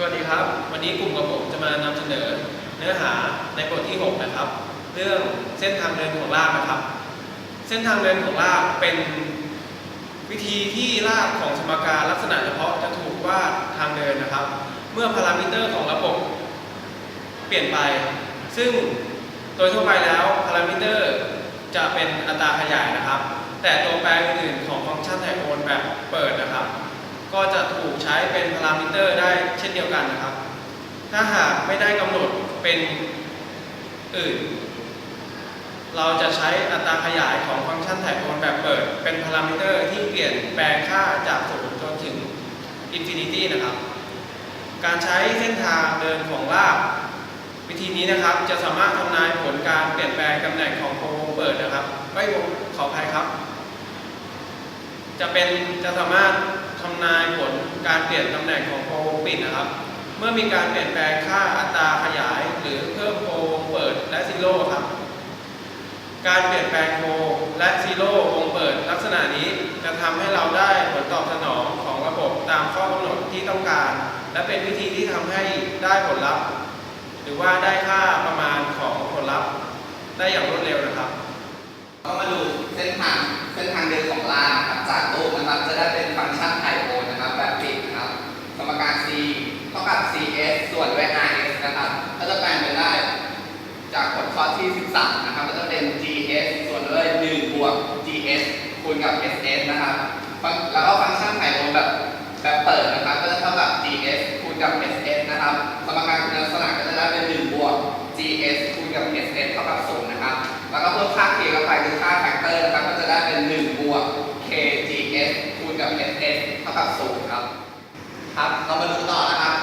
สวัสดีครับ วันนี้กลุ่มกับผมจะมานำเสนอเนื้อหาในบทที่ 6 นะครับ เรื่องเส้นทางเดินของรากนะครับ เส้นทางเดินของรากเป็นวิธีที่รากของสมการลักษณะเฉพาะจะถูกว่าทางเดินนะครับ เมื่อพารามิเตอร์ของระบบเปลี่ยนไป ซึ่งโดยทั่วไปแล้วพารามิเตอร์จะเป็นอัตราขยายนะครับ แต่ตัวแปรอื่นๆของฟังก์ชันไทโอนแบบเปิดนะครับ ก็จะถูกใช้เป็นพารามิเตอร์ได้เช่นเดียวกันนะครับ ถ้าหากไม่ได้กำหนดเป็นอื่น เราจะใช้อัตราขยายของฟังก์ชันถ่ายโอนแบบเปิด เป็นพารามิเตอร์ที่เปลี่ยนแปลงค่าจากศูนย์จนถึงอินฟินิตี้นะครับ การใช้เส้นทางเดินของรากวิธีนี้นะครับจะสามารถทำนายผลการเปลี่ยนแปลงตำแหน่งของโคงวงเปิดนะครับไม่วงขออภัยครับ จะเป็นจะสามารถ ทำนายผลการเปลี่ยนตำแหน่งของโครงวงปิดนะครับ เมื่อมีการเปลี่ยนแปลงค่าอัตราขยาย หรือเพิ่มโครงวงเปิดและซีโร่ครับ การเปลี่ยนแปลงโคและซีโร่วงเปิด ลักษณะนี้จะทำให้เราได้ผลตอบสนองของระบบตามข้อกำหนดที่ต้องการ และเป็นวิธีที่ทำให้ได้ผลลัพธ์ หรือว่าได้ค่าประมาณของผลลัพธ์ ได้อย่างรวดเร็วนะครับก็มาดูเส้นทางเส้นทางเดินของลานจากรูปนะครับจะได้เป็นฟังก์ชันไฮโอนนะครับแบบปิดนะครับสมการ c เท่ากับ cs ส่วนด้วย rs นะครับก็จะแปลงเป็นได้ จากผลข้อที่ 13 นะครับก็จะเป็น gs ส่วนด้วย1บวก gs คูณ กับ ss นะครับ แล้วก็ฟังก์ชันไฮโอนแบบแบบเปิดนะครับ ก็จะเท่ากับ gs คูณกับ ss นะครับ สมการคุณลักษณะก็จะได้เป็น1บวก gs คูณกับ ss เท่ากับ0นะครับ แล้วก็เพิ่มค่า k เข้าไปคือค่าแฟกเตอร์นะครับ ก็จะได้เป็น1บวก kgs คูณกับ ss เท่ากับ0ครับ ครับ เรามาดูต่อนะครับ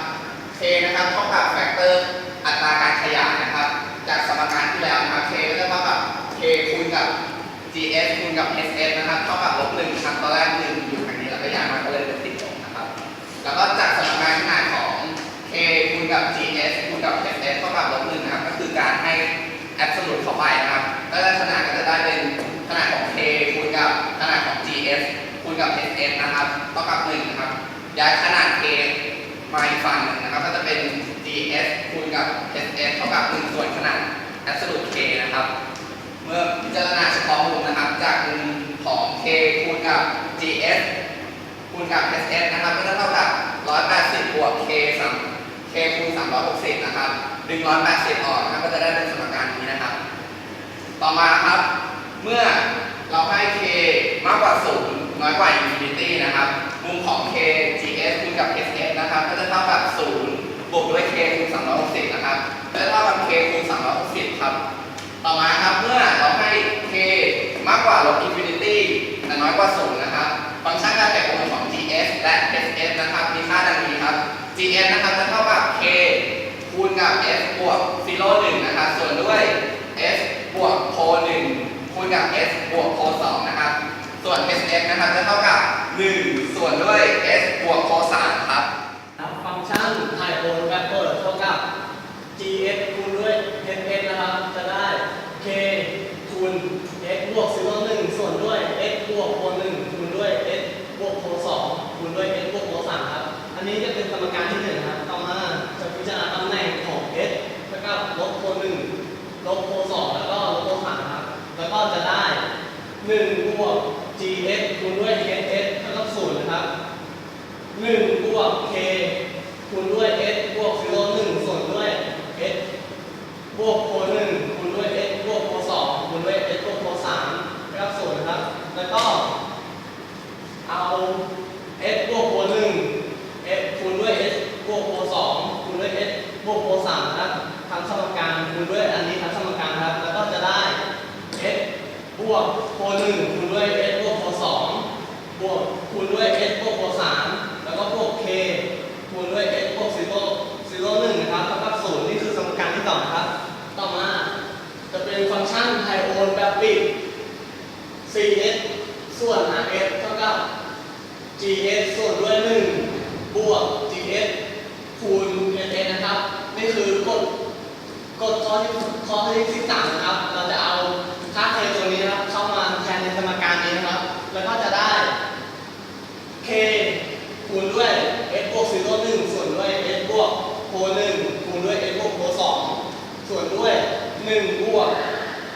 k นะครับเท่ากับแฟกเตอร์อัตราการขยายนะครับ จากสมการที่แล้วนะครับ k ก็จะเท่ากับ k คูณกับ gs คูณกับ ss นะครับ แรก1อยู่ทางนี้แล้วก็ย้ายมาก็เลยเป็นติดลบนะครับ แล้วก็จากสมการขนาดของ k คูณกับ gs คูณกับ ss เท่ากับลบ1นะครับ ก็คือการให้ absolute เข้าไปนะครับ ก็ได้ขนาดก็จะได้เป็นขนาดของ k คูณกับขนาดของ gs คูณกับ ss นะครับเท่ากับ1นะครับ ย้ายขนาด k มาอีกฝั่งหนึ่งนะครับ ก็จะเป็น gs คูณกับ ss เท่ากับ1ส่วนขนาด absolute k นะครับ เมื่อพิจารณาเฉพาะมุมนะครับ จากมุม k คูณกับ gs คูณกับ ss นะครับก็จะเท่ากับ 180 บวก k สาม k คูณ 360 นะครับ ดึง 180 ออกนะครับก็จะได้เป็นสมการนี้นะครับ ต่อมาครับ เมื่อเราให้ k มากกว่า 0 น้อยกว่า infinity นะครับ มุมของ k gs คูณกับ ss นะครับ ก็จะเท่ากับ 0 บวกด้วย k คูณ 360 นะครับก็จะเท่ากับ k คูณ 360 ครับ ต่อมาครับ เมื่อเราให้ k มากกว่าลบ infinity แต่น้อยกว่า 0 นะครับ ฟังก์ชันการแบ่งมุมของ gs และ ss นะครับ มีค่าดังนี้ครับ gs นะครับจะเท่ากับ k คูณกับ s บวก0 1นะครับ ส่วนด้วย s บวกโพ1คูณกับ s บวกโพ2นะครับ ส่วน ss นะครับจะเท่ากับ 1 ส่วนด้วย s บวกโพ3ครับ ครับฟังก์ชันถ่ายโอนแบบเปิดเท่ากับ gs คูณด้วย ss นะครับ จะได้ k คูณ x บวก0 1ส่วนด้วย x บวกโพ1คูณด้วย s บวกโพ2คูณด้วย s บวกโพ3ครับ อันนี้จะเป็นสมการที่หนึ่งนะครับ ต่อมาจะพิจารณาตำแหน่งของ s เท่ากับลบโพ1ลบโพ2แล้วก็ลบโพ3ครับ แล้วก็จะได้1บวก gs คูณด้วย ss เท่ากับ0นย์นะครับหนึ่งบวก k คูณด้วย s บวก0 1ส่วนด้วย s บวกโพหนึ่งคูณด้วย s บวกโพสองคูณด้วย s บวกโพสามเท่ากับศูนย์นะครับ แล้วก็เอา s บวกโพหนึ่ง s คูณด้วย s บวกโพสองคูณด้วย s บวกโพสามนะครับทั้งสมการคูณด้วยอันนี้ทั้งสมการครับ แล้วก็จะได้ s บวกโพหนึ่งคูณด้วย s บวก โพสองบวกคูณด้วย s บวกบวก3แล้วก็บวก k คูณด้วย s บวก0 0 1นะครับเท่ากับ0นี่คือสมการที่สองครับ ต่อมาจะเป็นฟังก์ชันไทโอนแบบปิด cs ส่วน rs เท่ากับ gs ส่วนด้วย 1 บวก gs คูณ s นะครับ นี่คือกฎกฎข้อที่ข้อที่13นะครับ เราจะเอาค่า k ตัวนี้นะครับ เข้ามาแทนในสมการนี้นะครับ แล้วก็จะได้ k คูณด้วย s บวก0 1ส่วนด้วย s บวก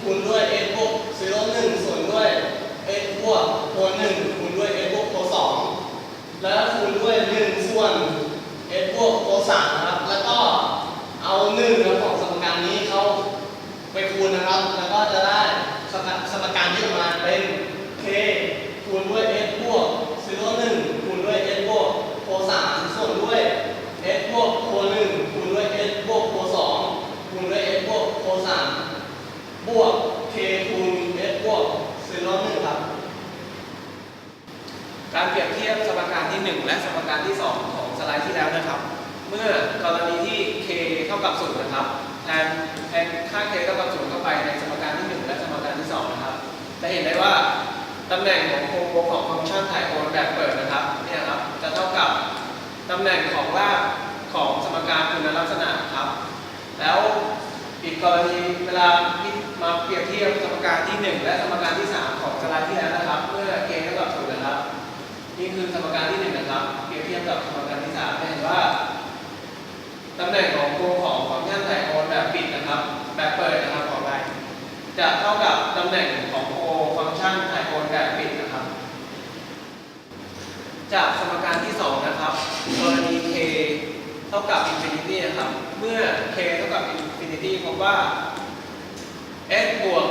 คูณด้วย s บวก0 1ส่วนด้วย s บวกโพ1คูณด้วย s บวกโพ2แล้วก็คูณด้วย 1 ส่วน s บวกโพ3นะครับ แล้วก็เอา1นะของสมการนี้เขาไปคูณนะครับ แล้วก็จะได้สมสมการที่ออกมาเป็น k คูณด้วย s บวก0 1คูณด้วย s บวกโพ3ส่วนด้วย s บวกโพ1คูณด้วย s บวกโพ2คูณด้วย s บวกโพ3บวก k คูณ s บวก0 1ครับ การเปรียบเทียบสมการ ที่ 1 และสมการที่ 2 ของสไลด์ที่แล้วนะครับ เมื่อกรณีที่ k เท่ากับ0นะครับแทนแทนค่า k เท่ากับ0เข้าไปในสมการที่ 1 และสมการที่ 2 นะครับ จะเห็นได้ว่าตำแหน่งของโครงของฟังก์ชันถ่ายโอนแบบเปิดนะครับเนี่ยครับจะเท่ากับตำแหน่งของรากของสมการคุณลักษณะครับ แล้วอีกกรณีเวลาที่มาเปรียบเทียบสมการที่ 1 และสมการที่ 3 ของสไลด์ที่แล้วนะครับ เมื่อ k เท่ากับ0 นี่คือสมการที่1นะครับ เปรียบเทียบกับสมการที่3จะเห็นว่าตำแหน่งของโครงของฟังก์ชันไถ่โอนแบบปิดนะครับ แบบเปิดนะครับของไรจะเท่ากับตำแหน่งของโครงฟังก์ชันไถ่โอนแบบปิดนะครับ จากสมการที่2นะครับกรณี k เท่ากับ infinity นะครับ เมื่อ k เท่ากับ infinity พบว่า s บวก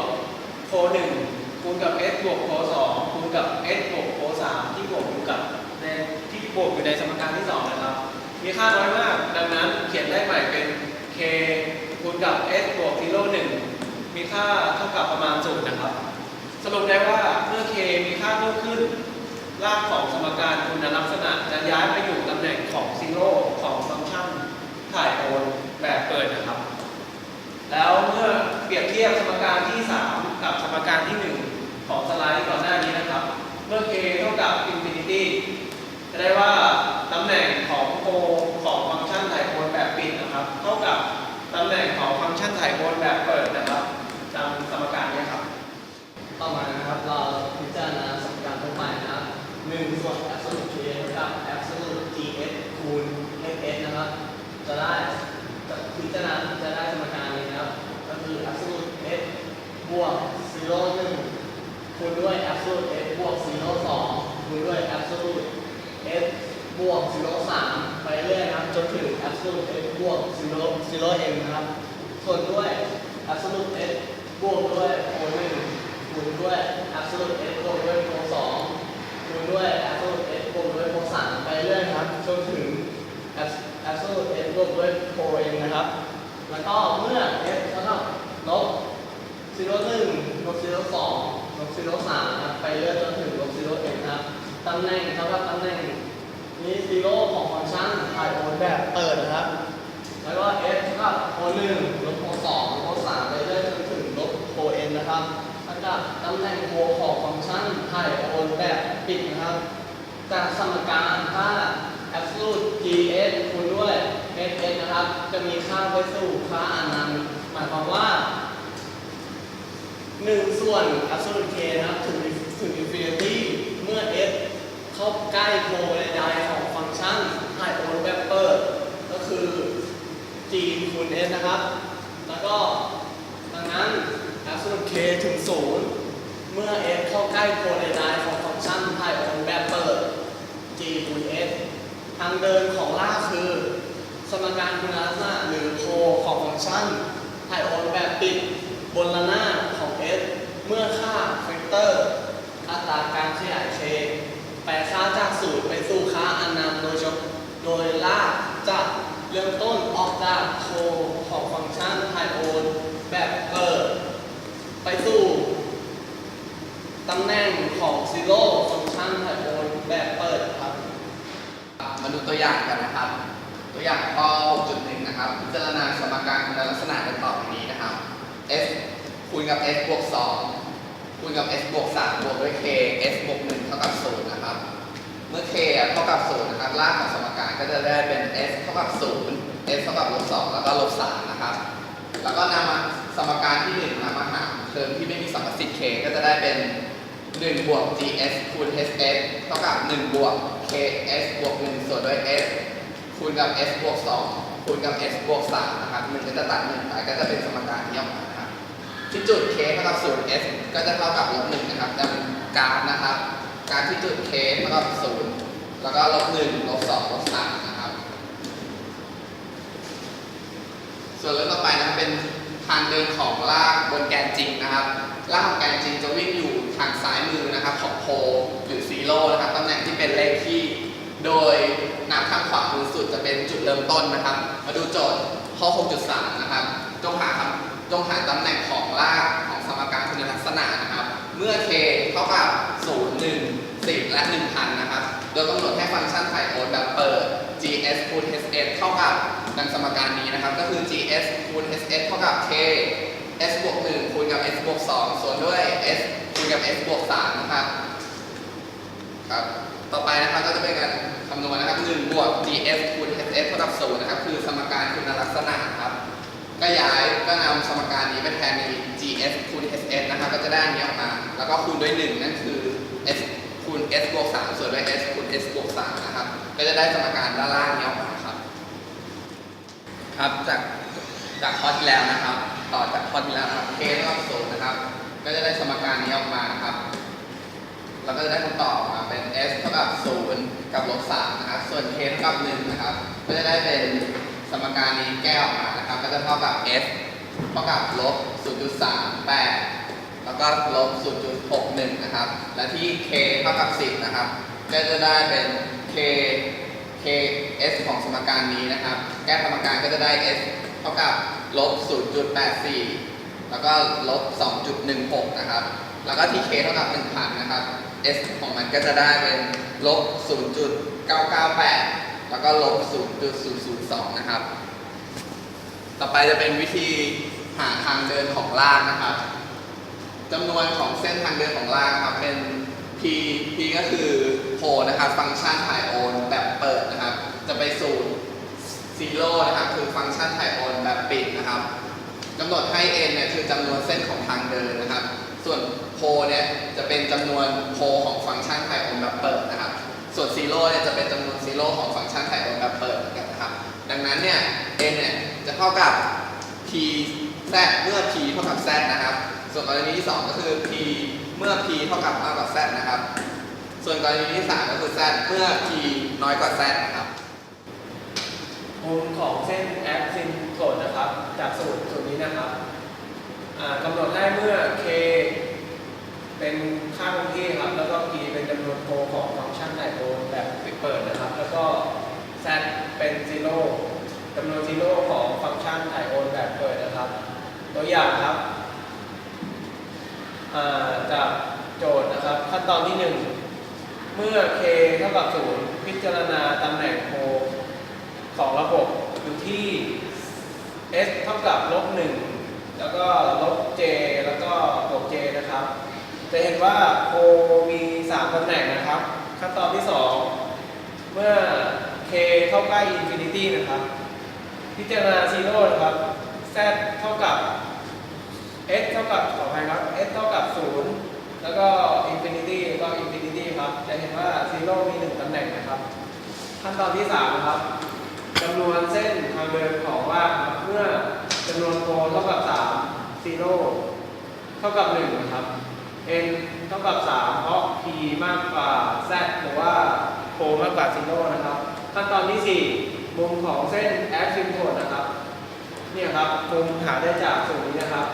โค1คูณกับ s บวกโค2คูณกับ s บวกโค 3ที่บวกอยู่กับในที่บวกอยู่ในสมการที่2นะครับ มีค่าน้อยมาก ดังนั้นเขียนได้ใหม่เป็น k คูณกับ s บวก0 1 มีค่าเท่ากับประมาณ0นย์นะครับ สรุปได้ว่าเมื่อ k มีค่าเพิ่มขึ้น รากของสมการคุณลักษณะจะย้ายไปอยู่ตำแหน่งของซีโร่ของฟังก์ชันถ่ายโอนแบบเปิดนะครับ แล้วเมื่อเปรียบเทียบสมการที่ 3 กับสมการที่ 1 ของสไลด์ก่อนหน้านี้นะ มื่อ k เท่ากับ infinity จะได้ว่าตำแหน่งของโคของฟังก์ชันถ่ายโอนแบบปิดนะครับ เท่ากับตำแหน่งของฟังก์ชันถ่ายโอนแบบเปิดนะครับจำสมการนี้ครับ ต่อมานะครับเราพิจารณาสมการทั่วไปนะครับ1ส่วน absolute k กับ absolute gs คูณ ss นะครับ จะได้จะพิจารณาจะได้สมการนี้นะครับ ก็คือ absolute s บวก0 1คูณด้วย absolute s บวก0 2คูณด้วย absolute s บวก0 3ไปเรื่อยนะครับจนถึง absolute s บวก 0 0 m นะครับส่วนด้วย absolute s บวกด้วยโค1คูณด้วย absolute s บวกด้วยโค2คูณด้วย absolute s บวกด้วยโค3ไปเรื่อยครับจนถึง absolute s บวกด้วยโค m นะครับ แล้วก็เมื่อ s เท่ากับลบ0 1ลบ0 2ลบ0 3นะครับไปเรื่อยจนถึงลบ0 m นะครับตำแหน่งเท่ากับตำแหน่งนี้ซีโร่ของฟังก์ชันถ่ายโอนแบบเปิดนะครับ แล้วก็ f เท่ากับโค1ลบโค2ลบโค3ไปเรื่อยจนถึงลบโค n นะครับแล้วก็ตำแหน่งโคของฟังก์ชันถ่ายโอนแบบปิดนะครับ จากสมการถ้า absolute gs คูณด้วย ss นะครับ จะมีค่าไปสู่ค่าอนันต์หมายความว่า1ส่วน absolute k นะครับถึงถึง infinity เมื่อ s เข้าใกล้โคใดๆของฟังก์ชันถ่ายโอนแบบเปิด ก็คือ g คูณ s นะครับ แล้วก็ดังนั้น absolute k ถึง 0 เมื่อ s เข้าใกล้โคใดๆของฟังก์ชันถ่ายโอนแบบเปิด g คูณ s ทางเดินของล่าคือ สมการคุณลักษณะหรือโคของฟังก์ชันถ่ายโอนแบบปิดบนระนาบของ s เมื่อค่าเฟกเตอร์อัตราการขยาย k แปลค่าจากศูนย์ไปสู่ค่าอนันต์โดยโดยลากจะ เริ่มต้นออกจากโคของฟังก์ชันถ่ายโอนแบบเปิด ไปสู่ตำแหน่งของซีโร่ฟังก์ชันถ่ายโอนแบบเปิดครับ มาดูตัวอย่างกันนะครับ ตัวอย่างข้อ6.1 นะครับ พิจารณาสมการคุณลักษณะดังต่อไปนี้นะครับ s คูณกับ s บวก2คูณกับ s บวก3บวกด้วย k s บวก1เท่ากับ0นะครับ เมื่อ k เท่ากับ0นะครับรากของสมการก็จะได้เป็น s เท่ากับ0 s เท่ากับลบ2แล้วก็ลบ3นะครับแล้วก็นำมาสมการที่1นำมาหารเทอมที่ไม่มีสัมประสิทธิ์ k ก็จะได้เป็น 1 บวก gs คูณ hs เท่ากับ 1 บวก ks บวก 1 ส่วนด้วย s คูณกับ s บวก 2 คูณกับ s บวก3นะครับมันก็จะตัด1ไปก็จะเป็นสมการที่ออกมาครับที่จุด k เท่ากับ0 s ก็จะเท่ากับลบ1นะครับจะเป็นกราฟนะครับ การที่จุด k เท่ากับ0แล้วก็ลบ1ลบ2ลบ3นะครับ ส่วนเรื่องต่อไปนะครับเป็นทางเดินของลากบนแกนจริงนะครับลากของแกนจริงจะวิ่งอยู่ทางซ้ายมือนะครับของโพลหรือซีโร่นะครับตำแหน่งที่เป็นเลขที่ โดยนับทางขวามือสุดจะเป็นจุดเริ่มต้นนะครับ มาดูโจทย์ข้อ 6.3 นะครับ จงหาคำจงหาตำแหน่งของลากของสมการคุณลักษณะนะครับ เมื่อ k เท่ากับ 0 1 10 และ 1,000 นะครับ โดยกำหนดให้ฟังก์ชันไถ่โอนแบบเปิด gs คูณ hs เท่ากับดังสมการนี้นะครับ ก็คือ gs คูณ hs เท่ากับ k s บวก1คูณกับ s บวก2ส่วนด้วย s คูณกับ s บวก3นะครับครับ ต่อไปนะครับก็จะเป็นการคำนวณนะครับ1บวก gs คูณ hs เท่ากับ0นะครับ คือสมการคุณลักษณะครับ ก็ย้ายก็นำสมการนี้ไปแทนใน gs คูณ hs นะครับก็จะได้อันนี้ออกมา แล้วก็คูณด้วย 1 นั่นคือ s คูณ s บวก3ส่วนด้วย s คูณ s บวก3นะครับ ก็จะได้สมการด้านล่างนี้ออกมาครับ ครับจากจากข้อที่แล้วนะครับ ต่อจากข้อที่แล้วนะครับ k เท่ากับ0นะครับ ก็จะได้สมการนี้ออกมาครับเราก็จะได้คำตอบมาเป็น s เท่ากับ0กับลบ3นะครับ ส่วน k เท่ากับ1นะครับ ก็จะได้เป็น สมการนี้แก้ออกมานะครับก็จะเท่ากับ s เท่ากับลบ 0.38 แล้วก็ลบ 0.61 นะครับ และที่ k เท่ากับ 10 นะครับ ก็จะได้เป็น k k s ของสมการนี้นะครับ แก้สมการก็จะได้ s เท่ากับลบ 0.84 แล้วก็ลบ 2.16 นะครับ แล้วก็ที่ k เท่ากับ 1,000 นะครับ s ของมันก็จะได้เป็นลบ 0.998 แล้วก็ลบ 0.002 นะครับ ต่อไปจะเป็นวิธีหาทางเดินของลากนะครับจำนวนของเส้นทางเดินของลากครับเป็น p p ก็คือโพนะครับ ฟังก์ชันถ่ายโอนแบบเปิดนะครับ จะไปสู่ซีโร่นะครับ คือฟังก์ชันถ่ายโอนแบบปิดนะครับกำหนดให้ n เนี่ยคือจำนวนเส้นของทางเดินนะครับ ส่วนโพเนี่ยจะเป็นจำนวนโพของฟังก์ชันไถ่โอนแบบเปิดนะครับ ส่วนซีโร่เนี่ยจะเป็นจำนวนซีโร่ของฟังก์ชันไถ่โอนแบบเปิดเหมือนกันนะครับ ดังนั้นเนี่ย n เนี่ยจะเท่ากับ p z เมื่อ p เท่ากับ z นะครับ ส่วนกรณีที่ 2 ก็คือ p เมื่อ p เท่ากับมากกว่า z นะครับ ส่วนกรณีที่ 3 ก็คือ z เมื่อ p น้อยกว่า z นะครับมุมของเส้นแอปซินโกดนะครับ จากสูตรสูตรนี้นะครับกำหนดให้เมื่อ k เป็นค่าคงที่ครับ แล้วก็ p เป็นจำนวนโพลของฟังก์ชันไดโพลแบบเปิดนะครับ แล้วก็ z เป็นซีโร่จำนวนซีโร่ของฟังก์ชันไดโอนแบบเปิดนะครับ ตัวอย่างครับาจากโจทย์นะครับ ขั้นตอนที่ 1 เมื่อ k เท่ากับ 0 พิจารณาตำแหน่งโพลของระบบอยู่ที่ s เท่ากับลบหนึ่งแล้วก็ลบ j แล้วก็บวก j นะครับ จะเห็นว่าโคมี3ตำแหน่งนะครับ ขั้นตอนที่ 2 เมื่อ k เข้าใกล้ infinity นะครับ พิจารณา zero นะครับ z เท่ากับ s เท่ากับขออภัยครับ s เท่ากับ 0 แล้วก็ infinity ก็ infinity ครับ จะเห็นว่า zero มี 1ตำแหน่งนะครับ ขั้นตอนที่3นะครับจำนวนเส้นทางเดินของว่างครับเมื่อจำนวนโพลเท่ากับ3 0เท่ากับ1นะครับ n เท่ากับ 3 เพราะ p มากกว่า z หรือว่าโพลมากกว่า0นะครับ ขั้นตอนที่ 4 มุมของเส้น a s y m p t o t นะครับ เนี่ยครับ มุมหาได้จากสูตรนี้นะครับ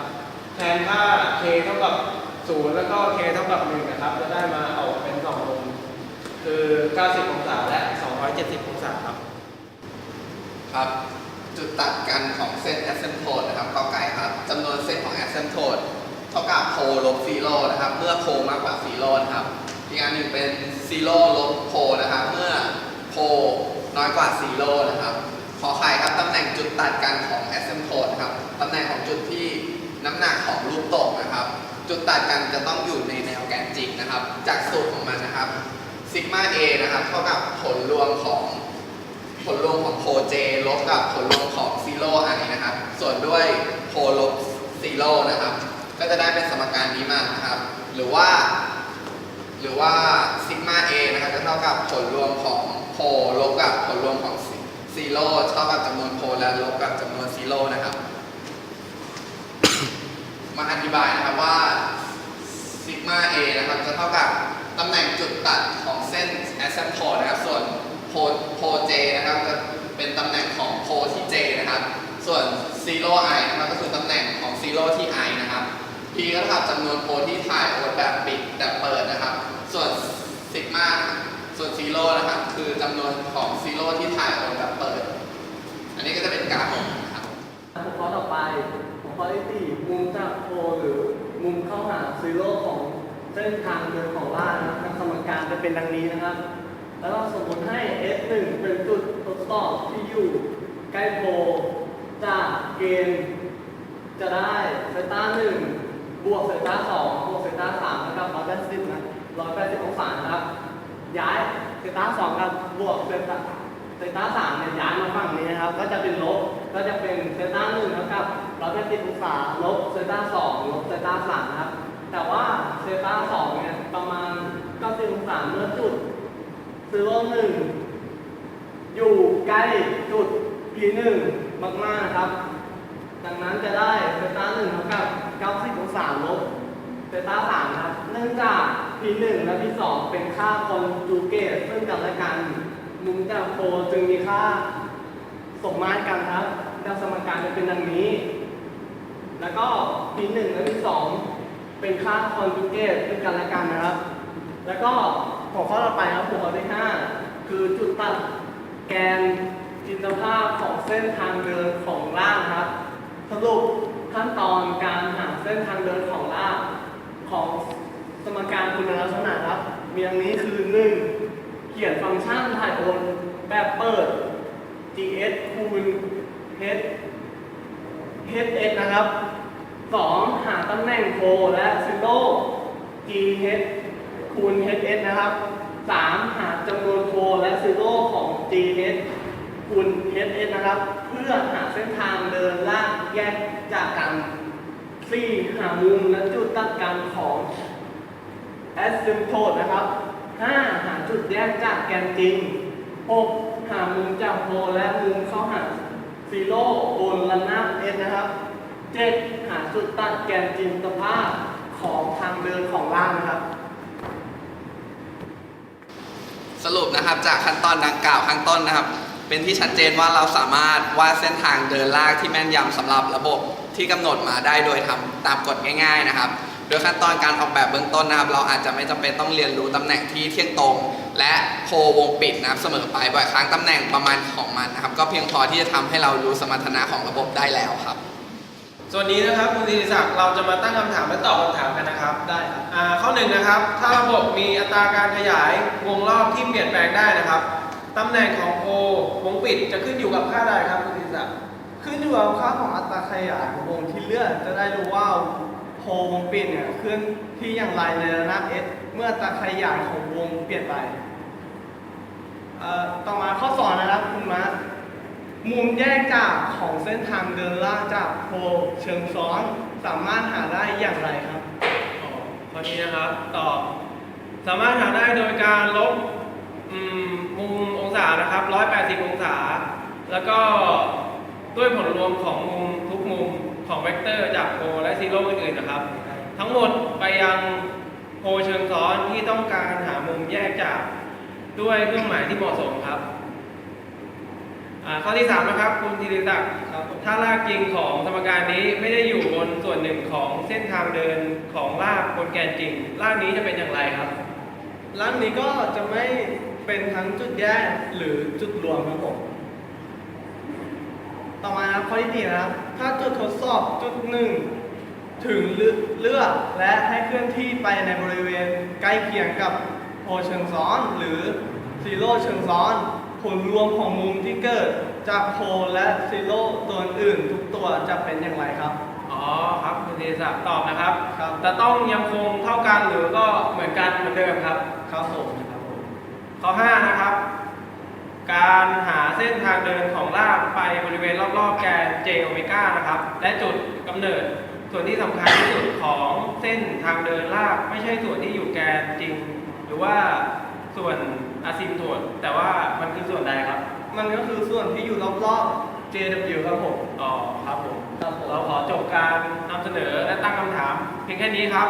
แทนค่า k เท่ากับ 0 แล้วก็ k เท่ากับ 1 นะครับ จะได้มาออกเป็นสองมุม คือ 90 องศาและ 270 องศาครับ ครับ จุดตัดกันของเส้น asymptote นะครับก็ไก่ครับจำนวนเส้นของ asymptote เท่ เท่ากับโพลบซีโร่นะครับ เมื่อโพมากกว่าซีโร่นะครับ อีกอันหนึ่งเป็นซีโร่ลบโพนะครับ เมื่อโพน้อยกว่าซีโร่นะครับ ขอไข่ครับตำแหน่งจุดตัดกันของ asymptote นะครับตำแหน่งของจุดที่น้ำหนักของลูกตกนะครับ จุดตัดกันจะต้องอยู่ในแนวแกนจริงนะครับ จากสูตรของมันนะครับซิกมา a นะครับเท่ากับผลรวมของผลรวมของโพเจลบกับผลรวมของซีโร่ไอนะครับ ส่วนด้วยโพลบซีโร่นะครับ ก็จะได้เป็นสมการนี้มานะครับ หรือว่า หรือว่าซิกมาเอนะครับจะเท่ากับผลรวมของโพลบกับผลรวมของซีโร่เท่ากับจำนวนโพและลบกับจำนวนซีโร่นะครับ มาอธิบายนะครับว่าซิกมา A นะครับจะเท่ากับตำแหน่งจุดตัดของเส้น asymptote นะครับ ส่วนโพโพ J นะครับจะเป็นตำแหน่งของโพที่ J นะครับ ส่วน zero i นะครับก็คือตำแหน่งของ zero ที่ i นะครับ p ก็เท่ากับจำนวนโพที่ถ่ายโอนแบบปิดแบบเปิดนะครับ ส่วนซิกมาส่วน zero นะครับคือจำนวนของ zero ที่ถ่ายโอนแบบเปิด อันนี้ก็จะเป็นกราฟนะครับหัวข้อต่อไปหัวข้อที่สี่มุมจากโพหรือมุมเข้าหาซีโร่ของเส้นทางเดินของล่างนะครับสมการจะเป็นดังนี้นะครับ แล้วก็สมมติให้ S1 เป็นจุดทดสอบที่อยู่ใกล้โพจากเกณฑ์จะได้เซต้าหนึ่ง บวกเซต้าสองบวกเซต้าสามนะครับร้อยแปดสิบนะร้อยแปดสิบองศานะครับ ย้ายเซต้าสองกับบวกเซต้าเซต้าสามเนี่ยย้ายมาฝั่งนี้นะครับ ก็จะเป็นลบ ก็จะเป็นเซต้าหนึ่งเท่ากับร้อยแปดสิบองศาลบเซต้าสองลบเซต้าสามนะครับ แต่ว่าเซต้าสองเนี่ยประมาณเก้าสิบองศาเมื่อจุดซีโร่หนึ่งอยู่ใกล้จุด P หนึ่งมากๆนะครับ ดังนั้นจะได้เซต้าหนึ่งเท่ากับ90องศา เซต้าสามครับ เนื่องจาก P1 และ P2 เป็นค่าคอนจูเกตซึ่งกันและกัน มุมจากโคจึงมีค่าสมมาตรกันครับดังสมการจะเป็นดังนี้ แล้วก็ P1 และ P2 เป็นค่าคอนจูเกตซึ่งกันและกันนะครับ แล้วก็หัวข้อต่อไปครับหัวข้อที่5คือจุดตัดแกนจินตภาพของเส้นทางเดินของร่างครับ สรุปขั้นตอนการหาเส้นทางเดินของร่าง ของสมการคุณลักษณะครับ มีดังนี้คือ 1. เขียนฟังก์ชันถ่ายโอนแบบเปิด gs คูณ h hs นะครับ 2. หาตำแหน่งโคและซิโ o gh คูณ hs นะครับ 3. หาจำนวนโคและซิโ o ของ gh คูณ hs นะครับ เพื่อหาเส้นทางเดินลากแยกจากกัน 4. หามุมและจุดตัดกันของ asymptote นะครับ 5. หาจุดแยกจากแกนจริง 6. หามุมจากโพและมุมเข้าหาซีโร่บนระนาบ S นะครับ 7. หาจุดตัดแกนจินตภาพของทางเดินของล่างนะครับ สรุปนะครับจากขั้นตอนดังกล่าวข้างต้นนะครับ เป็นที่ชัดเจนว่าเราสามารถวาดเส้นทางเดินลากที่แม่นยำสำหรับระบบ ที่กำหนดมาได้โดยทำตามกฎง่าย ๆนะครับ โดยขั้นตอนการออกแบบเบื้องต้นนะครับ เราอาจจะไม่จำเป็นต้องเรียนรู้ตำแหน่งที่เที่ยงตรง และโพวงปิดนะครับเสมอไปบ่อยครั้งตำแหน่งประมาณของมันนะครับ ก็เพียงพอที่จะทำให้เรารู้สมรรถนะของระบบได้แล้วครับ ส่วนนี้นะครับคุณธีรศักดิ์เราจะมาตั้งคำถามและตอบคำถามกันนะครับ ได้ครับข้อหนึ่งนะครับ ถ้าระบบมีอัตราการขยายวงรอบที่เปลี่ยนแปลงได้นะครับตำแหน่งของโพวงปิดจะขึ้นอยู่กับค่าใด ขึ้นอยู่กับค่าของอัตราขยายของวงที่เลื่อนจะได้รู้ว่าโพวงปิดเนี่ยเคลื่อนที่อย่างไรในระนาบ S เมื่ออัตราขยายของวงเปลี่ยนไปต่อมาข้อสอนนะครับคุณมาร์คมุมแยกจากของเส้นทางเดินล่างจากโพเชิงซ้อนสามารถหาได้อย่างไรครับอ๋อข้อนี้นะครับตอบสามารถหาได้โดยการลบมมุมองศานะครับ 180 องศา แล้วก็ ด้วยผลรวมของมุมทุกมุมของเวกเตอร์จากโพและซีโร่อื่นๆนะครับ ทั้งหมดไปยังโพเชิงซ้อนที่ต้องการหามุมแยกจากด้วยเครื่องหมายที่เหมาะสมครับข้อที่3นะครับคุณธีรศักดิ์ถ้ารากจริงของสมการนี้ไม่ได้อยู่บนส่วนหนึ่งของเส้นทางเดินของรากบนแกนจริงรากนี้จะเป็นอย่างไรครับร้านนี้ก็จะไม่เป็นทั้งจุดแยกหรือจุดรวมครับผม ต่อมาครับข้อที่สี่นะครับ ถ้าจุดทดสอบจุดหนึ่งถึงเลืเลือกและให้เคลื่อนที่ไปในบริเวณใกล้เคียงกับโพเชิงซ้อน หรือซีโร่เชิงซ้อน ผลรวมของมุมที่เกิดจากโพและซีโร่ตัวอื่นทุกตัวจะเป็นอย่างไรครับ อ๋อครับคุณธีรศักดิ์ตอบนะครับครับจะต้องยังคงเท่ากันหรือก็เหมือนกันเหมือนเดิมครับครับผมครับผมข้อ5นะครับ การหาเส้นทางเดินของรากไปบริเวณรอบๆแกน j โอเมก้านะครับ และจุดกำเนิด ส่วนที่สำคัญที่สุดของเส้นทางเดินรากไม่ใช่ส่วนที่อยู่แกนจริง หรือว่าส่วนอะซิมโทดแต่ว่ามันคือส่วนใดครับ มันก็คือส่วนที่อยู่รอบๆ JW ครับผมอ๋อครับผม ครับผม เราขอจบการนำเสนอและตั้งคำถเพียงแค่นี้ครับ